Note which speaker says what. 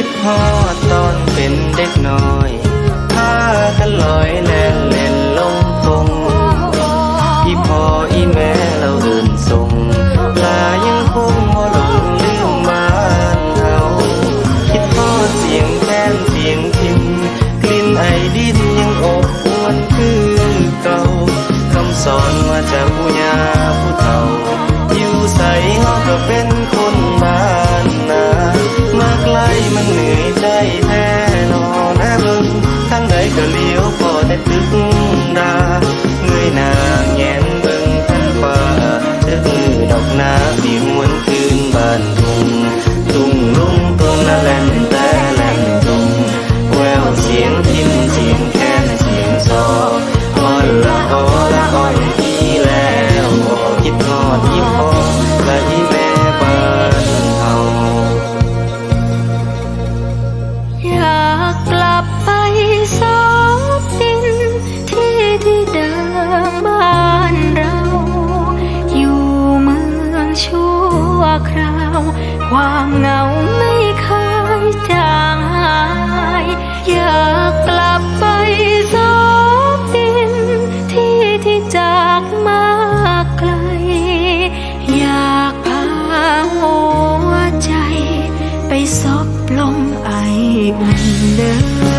Speaker 1: คิดพอดตอนเป็นเด็กน้อยพากันลอย ความเหงา
Speaker 2: ไม่เคยจางหาย อยากกลับไปซบดิน ที่ที่จากมาไกล อยากพาหัวใจ ไปซบลงไออุ่นเดิม